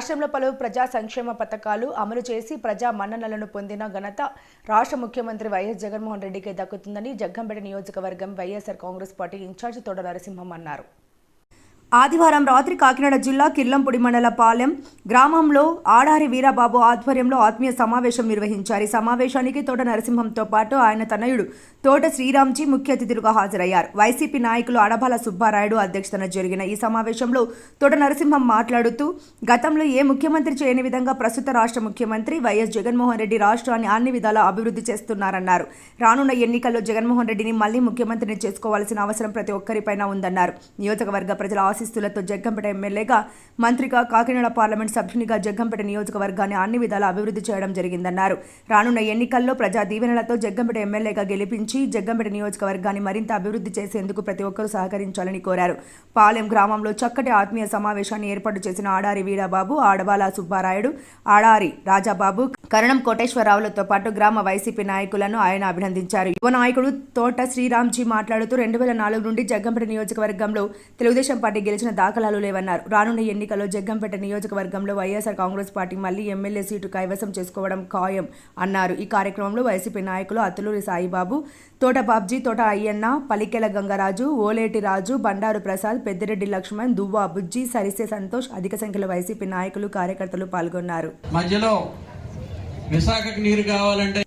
రాష్ట్రంలో పలు ప్రజా సంక్షేమ పథకాలు అమలు చేసి ప్రజా మన్ననలను పొందిన ఘనత రాష్ట్ర ముఖ్యమంత్రి వైఎస్ జగన్మోహన్ రెడ్డికే దక్కుతుందని జగ్గంపేట నియోజకవర్గం వైఎస్ఆర్ కాంగ్రెస్ పార్టీ ఇన్ఛార్జ్ తోట నరసింహం అన్నారు. ఆదివారం రాత్రి కాకినాడ జిల్లా కిర్లంపూడి మండల పాలెం గ్రామంలో ఆడారి వీరబాబు ఆధ్వర్యంలో ఆత్మీయ సమావేశం నిర్వహించారు. ఈ సమావేశానికి తోట నరసింహంతో పాటు ఆయన తనయుడు తోట శ్రీరామ్జీ ముఖ్య అతిథులుగా హాజరయ్యారు. వైసీపీ నాయకులు అడబాల సుబ్బారాయుడు అధ్యక్షతన జరిగిన ఈ సమావేశంలో తోట నరసింహం మాట్లాడుతూ గతంలో ఏ ముఖ్యమంత్రి చేయని విధంగా ప్రస్తుత రాష్ట్ర ముఖ్యమంత్రి వైఎస్ జగన్మోహన్ రెడ్డి రాష్ట్రాన్ని అన్ని విధాలా అభివృద్ధి చేస్తున్నారన్నారు. రానున్న ఎన్నికల్లో జగన్మోహన్ రెడ్డిని మళ్ళీ ముఖ్యమంత్రిని చేసుకోవాల్సిన అవసరం ప్రతి ఒక్కరిపైన ఉందన్నారు. నియోజకవర్గ ప్రజల ఆశీస్సులతో జగ్గంపేట ఎమ్మెల్యేగా మంత్రిగా కాకినాడ పార్లమెంట్ సభ్యునిగా జగ్గంపేట నియోజకవర్గాన్ని అన్ని విధాలా అభివృద్ధి చేయడం జరిగిందన్నారు. రానున్న ఎన్నికల్లో ప్రజా దీవెనలతో జగ్గంపేట ఎమ్మెల్యేగా గెలిపించి జగ్గంపేట నియోజకవర్గాన్ని మరింత అభివృద్ధి చేసేందుకు ప్రతి ఒక్కరూ సహకరించాలని కోరారు. పాలెం గ్రామంలో చక్కటి ఆత్మీయ సమావేశాన్ని ఏర్పాటు చేసిన ఆడారి వీరాబాబు ఆడబాల సుబ్బారాయుడు ఆడారి రాజాబాబు కరణం కోటేశ్వరరావులతో పాటు గ్రామ వైసీపీ నాయకులను ఆయన అభినందించారు. యువ నాయకుడు తోట శ్రీరామ్జీ మాట్లాడుతూ రెండు వేల నాలుగు నుండి జగ్గంపేట నియోజకవర్గంలో తెలుగుదేశం పార్టీ గెలిచిన దాఖలాలు లేవన్నారు. రానున్న ఎన్నికల్లో జగ్గంపేట నియోజకవర్గంలో వైఎస్ఆర్ కాంగ్రెస్ పార్టీ మళ్ళీ ఎమ్మెల్యే సీటు కైవసం చేసుకోవడం ఖాయం అన్నారు. ఈ కార్యక్రమంలో వైసీపీ నాయకులు అతులూరి సాయిబాబు తోట బాబ్జీ తోట అయ్యన్న పలికెల గంగరాజు ఓలేటి రాజు బండారు ప్రసాద్ పెద్దిరెడ్డి లక్ష్మణ్ దువ్వా బుజ్జి సరిసే సంతోష్ అధిక సంఖ్యలో వైసీపీ నాయకులు కార్యకర్తలు పాల్గొన్నారు. మధ్యలో విశాఖకు నీరు కావాలంటే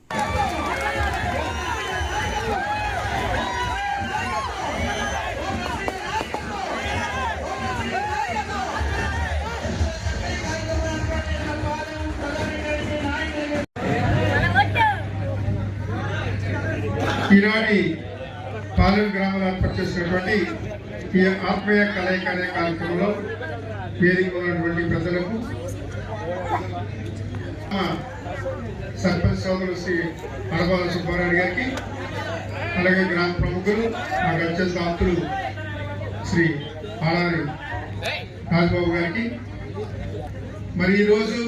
ఈనాటి పాలూరు గ్రామంలో ఏర్పాటు చేసినటువంటి ఈ ఆత్మీయ కలయిక అనే కార్యక్రమంలో వేదిక ఉన్నటువంటి ప్రజలకు సర్పంచ్ సోదరులు శ్రీ అడబాల సుబ్బారాయుడు గారికి అలాగే గ్రామ ప్రముఖులు నాకు అత్యంత ఆప్తులు శ్రీ ఆడారి రాజబాబు గారికి. మరి ఈరోజు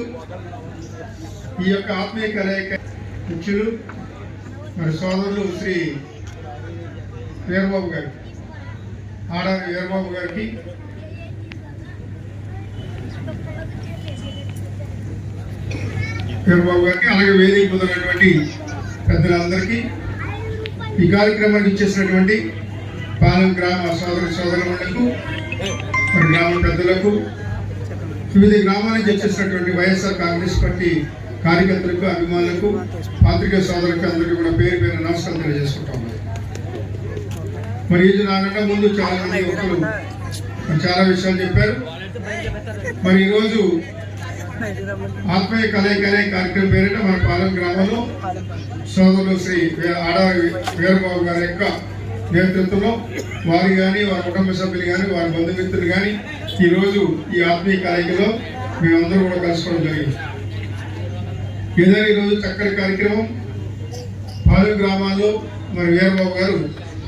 ఈ యొక్క ఆత్మీయ కలయిక ముఖ్యులు మరి సోదరులు శ్రీ వీరబాబు గారికి ఆడారి వీరబాబు గారికి. చంద్రబాబు గారికి అలాగే వేదిక పొందినటువంటి పెద్దలందరికీ ఈ కార్యక్రమానికి ఇచ్చేసినటువంటి పాలెం గ్రామ సోదర సోదరులకు మరి గ్రామ పెద్దలకు వివిధ గ్రామానికి వచ్చేసినటువంటి వైఎస్ఆర్ కాంగ్రెస్ పార్టీ కార్యకర్తలకు అభిమానులకు పాత్రికేయ సోదరులకు అందరికీ కూడా పేరు పేరు నమస్కారం తెలియజేసుకుంటాం. మరి ఇది నాకంటే ముందు చాలా మంది ఒకరు చాలా విషయాలు చెప్పారు. మరి ఈరోజు ఆత్మీయ కలయిక అనే కార్యక్రమం పేరిట మన పాలెం గ్రామంలో సోదరులు శ్రీ వే- వీరబాబు గారి యొక్క నేతృత్వంలో వారు కానీ వారి కుటుంబ సభ్యులు కానీ వారి బంధుమిత్రులు కానీ ఈరోజు ఈ ఆత్మీయ కలయికలో మేమందరూ కూడా కలుసుకోవడం జరిగింది. ఏదైనా ఈరోజు చక్కటి కార్యక్రమం. పాలు గ్రామాల్లో మరి వీరబాబు గారు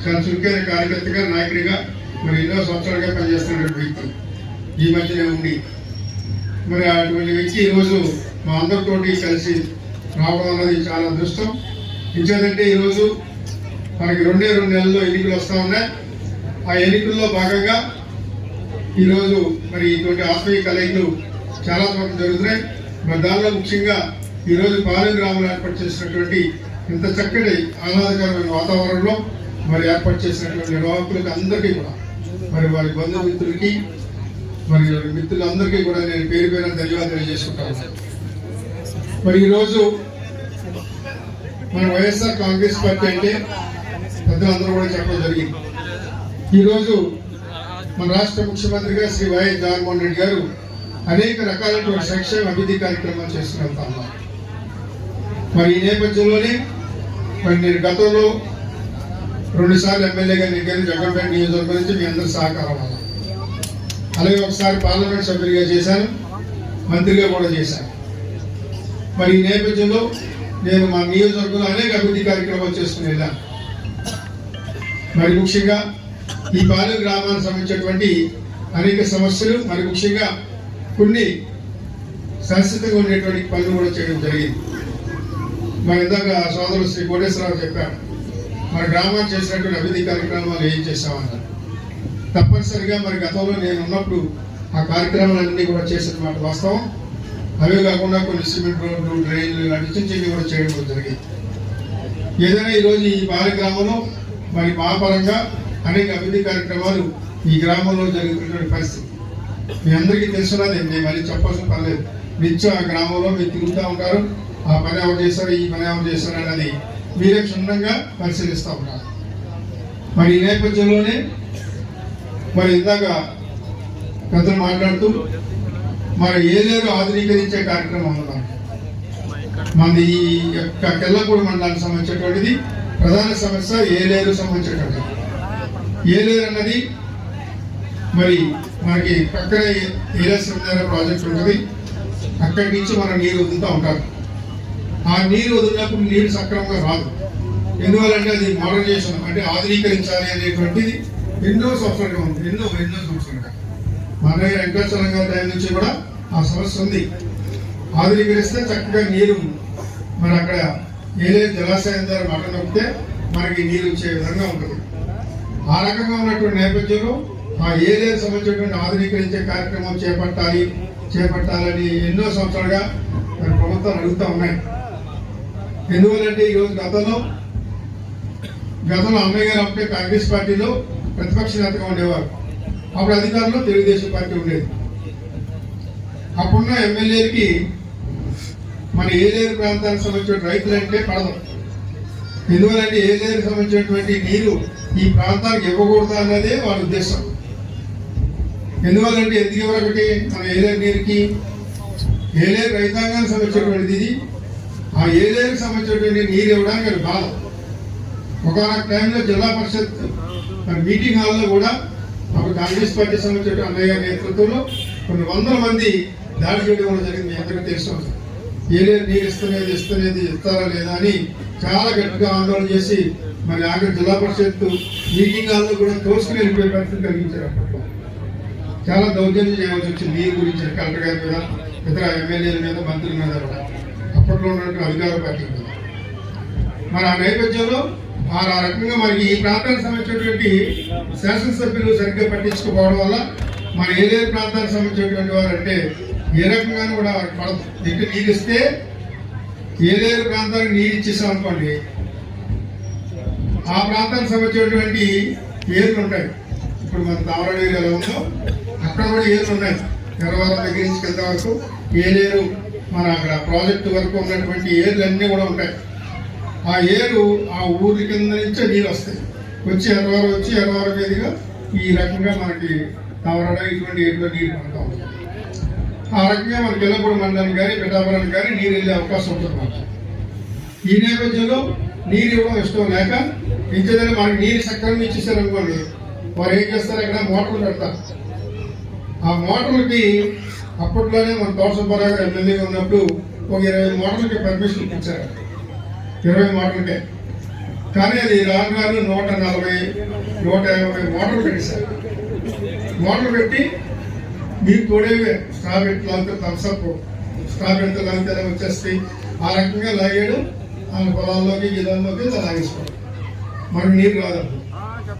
చాలా చురుకైన కార్యకర్తగా నాయకుడిగా మరి ఎన్నో సంవత్సరాలుగా పనిచేస్తున్నటువంటి వ్యక్తి. ఈ మధ్యనే ఉండి మరి అటువంటి వ్యక్తి ఈరోజు మా అందరితోటి కలిసి రావడం అన్నది చాలా అదృష్టం. ఇంకేదంటే ఈరోజు మనకి రెండే రెండు నెలల్లో ఎన్నికలు వస్తూ ఉన్నాయి. ఆ ఎన్నికల్లో భాగంగా ఈరోజు మరి ఇటువంటి ఆత్మీయ కలయికలు చాలా చోట్ల జరుగుతున్నాయి. మరి దానిలో ముఖ్యంగా ఈరోజు పాలెం గ్రామంలో ఏర్పాటు చేసినటువంటి ఇంత చక్కటి ఆహ్లాదకరమైన వాతావరణంలో మరి ఏర్పాటు చేసినటువంటి నిర్వాహకులకు అందరికీ కూడా మరి వారి బంధుమిత్రులకి మరి మిత్రులందరికీ కూడా నేను పేరు పేరు ధన్యవాదాలు చేసుకుంటాను మరి ఈరోజు మన వైఎస్ఆర్ కాంగ్రెస్ పార్టీ అంటే పెద్దలందరూ కూడా చెప్పడం జరిగింది. ఈరోజు మన రాష్ట్ర ముఖ్యమంత్రిగా శ్రీ వైఎస్ జగన్మోహన్ రెడ్డి గారు అనేక రకాలైనటువంటి సంక్షేమ అభివృద్ధి కార్యక్రమాలు చేస్తూ ఉన్నారు మరి ఈ నేపథ్యంలోనే మరి నేను గతంలో రెండుసార్లు ఎమ్మెల్యేగా నెగ్గాను జగన్పేట నియోజకవర్గం నుంచి మీ అందరు సహకారం వల్ల అలాగే ఒకసారి పార్లమెంట్ సభ్యుడిగా చేశాను మంత్రిగా కూడా చేశాను. మరి ఈ నేపథ్యంలో నేను మా నియోజకవర్గంలో అనేక అభివృద్ధి కార్యక్రమాలు చేసుకుని వెళ్ళాను. మరి ముఖ్యంగా ఈ పాలెం గ్రామానికి సంబంధించినటువంటి అనేక సమస్యలు మరి ముఖ్యంగా కొన్ని శాశ్వతంగా ఉండేటువంటి పనులు కూడా చేయడం జరిగింది. మరి ఇందాక సోదరుడు శ్రీ కోటేశ్వరరావు చెప్పారు మన గ్రామాన్ని చేసినటువంటి అభివృద్ధి కార్యక్రమాలు ఏం చేస్తామన్నారు? తప్పనిసరిగా మరి గతంలో నేను ఉన్నప్పుడు ఆ కార్యక్రమాలన్నీ కూడా చేసిన వాస్తవం. అవే కాకుండా కొన్ని సిమెంట్ రోడ్లు డ్రైన్లు ఇలాంటి చిన్న చిన్నవి కూడా చేయడం జరిగింది. ఏదైనా ఈరోజు ఈ బాల గ్రామంలో మరి మా పరంగా అనేక అభివృద్ధి కార్యక్రమాలు ఈ గ్రామంలో జరుగుతున్నటువంటి పరిస్థితి. మీ అందరికీ తెలుసున్నది నేను మళ్ళీ చెప్పాల్సిన పర్లేదు నిత్యం ఆ గ్రామంలో మీరు తిరుగుతూ ఉంటారు. ఆ పని ఎవరు చేశారు ఈ పని ఎవరు చేశారు అనేది మీరే క్షుణ్ణంగా పరిశీలిస్తూ ఉంటారు మరి ఈ నేపథ్యంలోనే మరి ఇందాక పెద్దలు మాట్లాడుతూ మరి ఏలేరు ఆధునీకరించే కార్యక్రమం ఉందాం మనది ఈ యొక్క కెల్లపూడి మండలానికి సంబంధించినటువంటిది ప్రధాన సమస్య ఏలేరు సంబంధించినటువంటిది. ఏలేరు అన్నది మరి మనకి పక్కనే ఏలేశ్వర ప్రాజెక్ట్ ఉంటుంది. అక్కడి నుంచి మనం నీరు వదులుతూ ఉంటారు ఆ నీరు వదిలినప్పుడు నీరు సక్రమంగా రాదు. ఎందువల్లంటే అది మోడర్నైజేషన్ అంటే ఆధునీకరించాలి అనేటువంటిది ఎన్నో సంవత్సరాలుగా ఉంది. ఎన్నో ఎన్నో సంవత్సరాలుగా మన వెంకటేశ్వరం గారి టైం నుంచి కూడా ఆ సమస్య ఉంది. ఆధునీకరిస్తే చక్కగా నీరు మరి అక్కడ ఏదే జలాశయం ద్వారా మట నొప్పితే మనకి నీరు వచ్చే విధంగా ఉంటుంది. ఆ రకంగా ఉన్నటువంటి నేపథ్యంలో ఆ ఏలే సంబంధించినటువంటి ఆధునీకరించే కార్యక్రమం చేపట్టాలి చేపట్టాలని ఎన్నో సంవత్సరాలుగా మరి ప్రభుత్వాలు అడుగుతూ ఉన్నాయి. ఎందువల్లంటే ఈరోజు గతంలో గతంలో అమ్మయ్య గారు అప్పుడే కాంగ్రెస్ పార్టీలో ప్రతిపక్ష నేతగా ఉండేవారు. అప్పుడు అధికారంలో తెలుగుదేశం పార్టీ ఉండేది. అప్పుడున్న ఎమ్మెల్యేలకి మన ఏలేరు ప్రాంతానికి సంబంధించిన రైతులంటే పడదు. ఎందువల్లంటే ఏలేరుకు సంబంధించినటువంటి నీరు ఈ ప్రాంతానికి ఇవ్వకూడదు అన్నదే వాళ్ళ ఉద్దేశం. ఎందువల్లంటే ఎందుకు ఇవ్వరొకటి మన ఏలేరు నీరుకి ఏలేరు రైతాంగానికి సంబంధించినటువంటిది ఇది. ఆ ఏలేరుకి సంబంధించినటువంటి నీరు ఇవ్వడానికి అది బాధ. ఒకనొక టైంలో జిల్లా పరిషత్ మరి మీటింగ్ హాల్లో కూడా మాకు కాంగ్రెస్ పార్టీ సంబంధించిన అన్నయ్య నేతృత్వంలో కొన్ని వందల మంది దాడి చేయడం కూడా జరిగింది. మీ అందరికీ తెలుసు. ఏలేరు నీరు ఇస్తున్నది ఇస్తున్నది ఇస్తారా లేదా అని చాలా గట్టిగా ఆందోళన చేసి మరి ఆఖరి జిల్లా పరిషత్ మీటింగ్ హాల్లో కూడా తోసుకుని వెళ్ళిపోయే పరిస్థితి కలిగించారు అప్పట్లో. చాలా దౌర్జన్యం చేయవలసి వచ్చింది. నీరు గురించి కలెక్టర్ గారి మీద ఇతర ఎమ్మెల్యేల మీద మంత్రుల మీద కూడా. అప్పట్లో ఉన్నటువంటి అధికార పార్టీ మీద. మరి ఆ నేపథ్యంలో ఆ రకంగా మరి ఈ ప్రాంతానికి సంబంధించినటువంటి శాసనసభ్యులు సరిగ్గా పట్టించుకోవడం వల్ల మన ఏదే ప్రాంతానికి సంబంధించినటువంటి వారు అంటే ఏ రకంగానూ కూడా వారికి పడదు. ఇంటి నీరు ఇస్తే ప్రాంతానికి నీరు ఇచ్చేసాం అనుకోండి ఆ ప్రాంతానికి సంబంధించినటువంటి ఏర్లు ఉంటాయి. ఇప్పుడు మన తామరాడు ఏరియాలో ఉందో అక్కడ కూడా ఏర్లు ఉన్నాయి. ఎర్రవరం దగ్గర నుంచి కింద వరకు ఏలేరు మన అక్కడ ప్రాజెక్టు వరకు ఉన్నటువంటి ఏర్లు అన్నీ కూడా ఉంటాయి. ఆ ఏరు ఆ ఊరి కింద నుంచే నీళ్ళు వస్తాయి. వచ్చి ఎర్రవారం వచ్చి ఎర్రవారం మీదుగా ఈ రకంగా మనకి తామరాడ ఇటువంటి ఏరులో నీరు పడతా ఉంటుంది. ఆ రకంగా మనకి ఎల్లప్పుడు మండలం కానీ పిఠాపురం కానీ నీరు వెళ్ళే అవకాశం ఉంటుంది ఈ నేపథ్యంలో నీరు ఇవ్వడం ఇష్టం లేక ఇంకేదైనా మనకి నీరు సక్రమం ఇచ్చేసారు అనుకోండి వారు ఏం చేస్తారు? ఇక్కడ మోటార్లు పెడతారు. ఆ మోటార్లకి అప్పట్లోనే మన తోట సుబ్బారావు గారు ఎమ్మెల్యేగా ఉన్నప్పుడు ఒక ఇరవై మోటార్లకి పర్మిషన్ ఇచ్చారు. ఇరవై మోటార్లకే కానీ అది రాను రాను నూట నలభై నూట యాభై మోటార్లు పెట్టేశారు మోటార్లు పెట్టి మీకు కూడా స్టాప్ ఎట్లా అంతా థమ్స్అప్ స్టాప్ లాగితే అలా వచ్చేస్తాయి ఆ రకంగా లాగాడు ఆ పొలాల్లోకి గిదాల్లోకి ఇలా లాగేసుకోవడం. మనకు నీరు కాదు